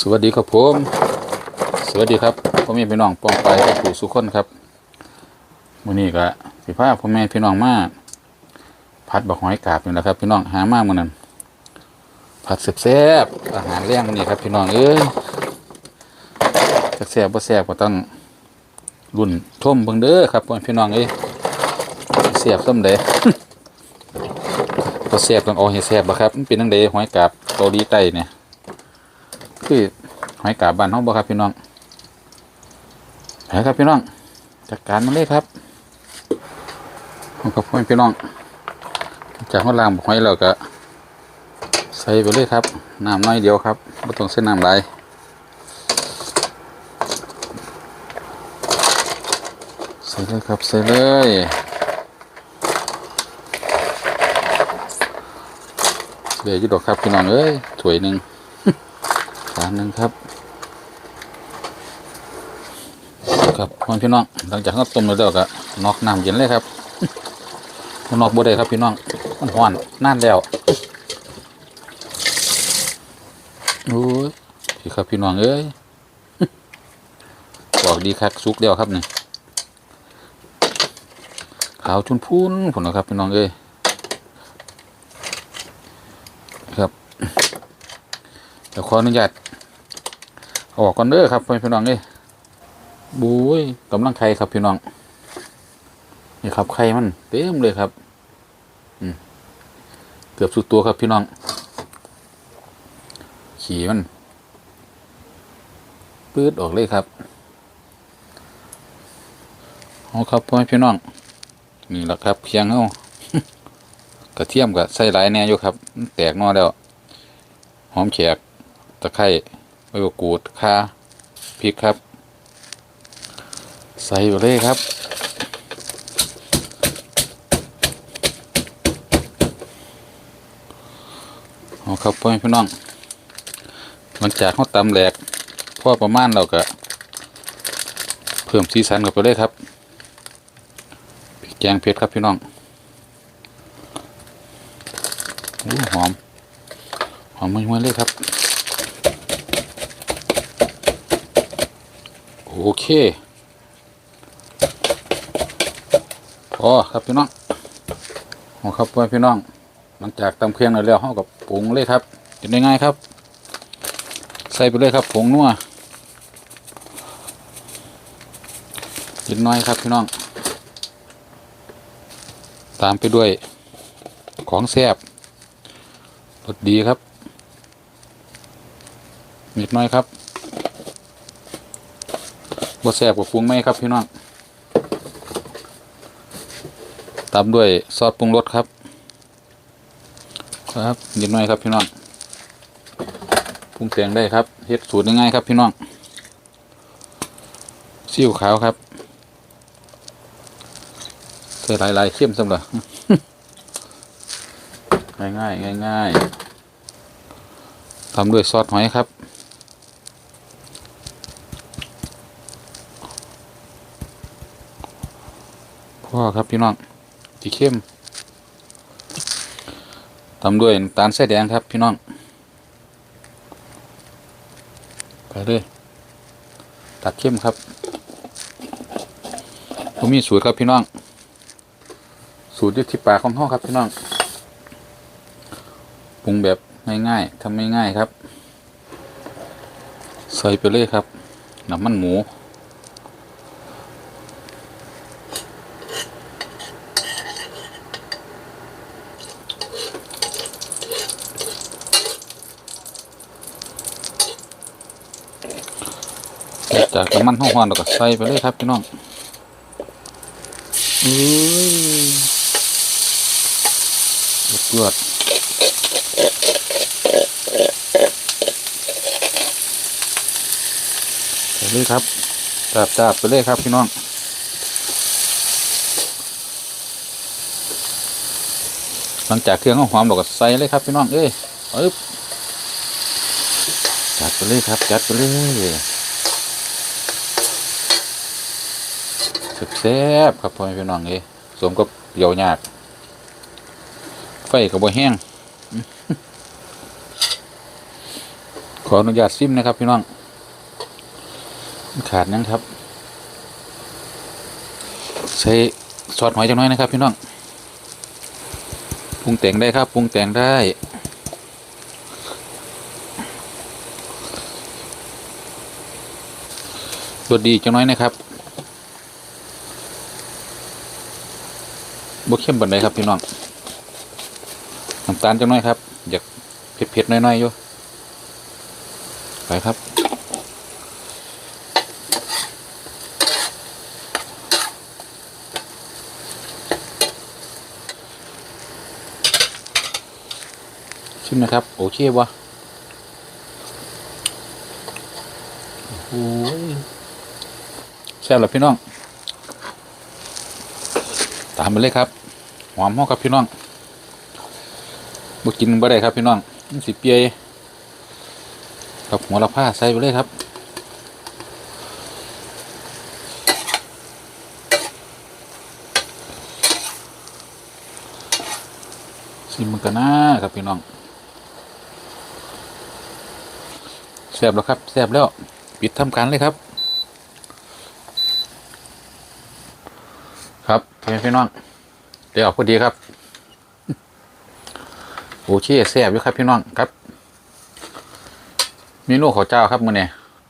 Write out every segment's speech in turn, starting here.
สวัสดีครับผม สวัสดีครับพ่อแม่พี่น้องปองไปผู้สุขคนครับมื้อนี้ก็สิพาพ่อแม่พี่น้องมาผัดบักหอยกาบนี่แหละครับ พี่น้องหามากมื้อนั้นผัดแซ่บๆอาหารแรงมื้อนี้ครับ พี่น้องเอ้ยแซ่บบ่แซ่บก็ต้องรุ่นท่มเบิ่งเด้อครับพ่อแม่พี่น้องเอ้ยแซ่บส้มเด้บ่แซ่บต้องเอาให้แซ่บบ่ครับมันเป็นจังไดหอยกาบเกาหลีใต้เนี่ย คือหอยกาบบ้านห้องบ่ครับพี่น้องไปครับพี่น้องจัดการมันเลยครับขอบคุณพี่น้อง จากห้องล่างหอยเราก็ ใส่ไปเลยครับน้ำน้อยเดียวครับไม่ต้องใส่น้ำหลายใส่เลยครับใส่เลยเหลืออยู่ดอกครับพี่น้องเอ้ยถ้วยหนึ่งานหนึ่งครับครับพ่อพี่น้องหลังจากเขาต้มแล้วก็นอกน้ำเย็นเลยครับนอกบ่ได้ครับพี่น้องมันห้อนนานแล้วโอ้ยพี่ครับพี่น้องเอ้ยบอกดีคักสุกเดียวครับนี่ขาวชุนพูนผลนะครับพี่น้องเอ้ยครับเดี๋ยวขออนุญาต ออกก่อนเด้อครับพี่น้องเอ้ยบุ้ยกำลังไข่ครับพี่น้อง นี่ครับไข่มันเต็มเลยครับอืเกือบสุดตัวครับพี่น้อง ขี่มันปื้ดออกเลยครับเอาครับพ่อแม่พี่น้อง นี่แหละครับเคียงเอากระเทียมกับใส่หลายแน่อยู่ครับ แตกนอแล้ว หอมแขกตะไคร้ ใบมะกรูดข่าพริกครับ ใส่ไปเลยครับ เอาครับพ่อพี่น้อง หลังจากเขาตำแหลกพอประมาณเราก็ เพิ่มสีสันเข้าไปเลยครับพริกแกงเผ็ดครับพี่น้องอหอม หอมมันๆเลยครับ โอเคพอครับพี่น้องโอ้ครับพ่อพี่น้องหลังจากตำเครื่องแล้วเข้ากับปรุงเลยครับจะได้ง่ายครับ ใส่ไปเลยครับผงนัวนิดน้อยครับพี่น้อง ตามไปด้วยของแซบรสดีครับนิดน้อยครับ บ่แซ่บกว่าปรุงไหมครับพี่น้องตามด้วยซอสปรุงรสครับครับนิดหน่อยครับพี่น้องปรุงเสียงได้ครับเฮ็ดสูตรง่ายๆครับพี่น้องซีอิ๊วขาวครับใส่หลายๆเข้มสำหรับง่ายๆง่ายๆตามด้วยซอสหอยครับ ครับพี่น้องสีเข้มทำด้วยตาลใส่แดงครับพี่น้อง ไปเลยตัดเข้มครับผมมีสูตรครับพี่น้อง สูตรอยุที่ปากของห้องครับพี่น้องปรุงแบบง่ายๆทำง่ายๆครับ ใส่ไปเลยครับน้ำมันหมู จากน้ำมันห้องๆเราก็ใส่ไปเลยครับพี่น้องอุ้ยเลือไปเลยครับจับจับไปเลยครับพี่น้องหลังจากเครื่องหอมเราก็ใส่เลยครับพี่น้องเอ้ยปึ๊บจัดไปเลยครับจัดไปเลย แซ่บครับพ่อแม่พี่น้องเอ้ยสมกับเดียวยาก ไฟกับบ่แห้ง ขออนุญาตซิมนะครับพี่น้อง ขาดยังครับ ใช้ซอสหอยจังน้อยนะครับพี่น้อง ปรุงแต่งได้ครับ ปรุงแต่งได้รสดีจังน้อยนะครับ บ่เข้มบันไดครับพี่น้องน้ำตาลจังน้อยครับ อยากเผ็ดๆน้อยๆอยู่ไปครับชิมนะครับ โอเควะโอ้ยแซ่บแล้วพี่น้อง ตามไปเลยครับ หอมห้อครับพี่น้องบ่กินบ่ได้ครับพี่น้องมันสิเปียกับหัวละผ้าใส่ไปเลยครับชิมมันกันนะครับพี่น้องแซ่บแล้วครับแซ่บแล้ว ปิดทำการเลยครับ คพี่น้องเดี๋ยวออกพอดีครับโอเคแซ่บอยู่ครับพี่น้องครับเมนูข้าวเจ้าครับมื้อนี้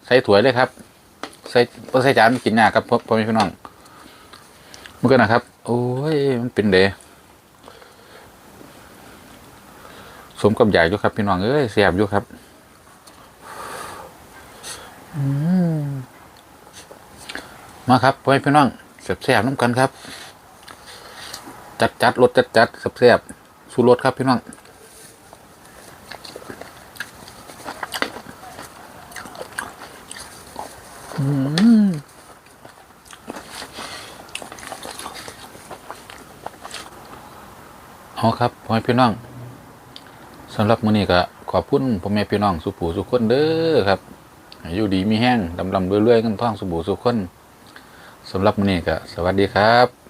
ใส่ถ้วยเลยครับ ใส่บ่ใส่จานกินยากครับพ่อแม่พี่น้องมื้อกันนะครับ โอ้ยมันเป็นเดสมกับใหญ่อยู่ครับพี่น้องเอ้ยเสียบอยู่ครับอืมมาครับพ่อแม่พี่น้องเสียบเสียบน้ำกันครับ จัดจัดรสจัดจัดเสียบๆสูรสครับพี่น้องอืมเอาครับพ่อแม่พี่น้องสำหรับมื้อนี้ก็ขอบคุณพ่อแม่พี่น้องสุผูสุขคนเด้อครับอยู่ดีมีแห้งลำลำเรื่อยๆกันท่องสุผูสุขคนสำหรับมื้อนี้ก็สวัสดีครับ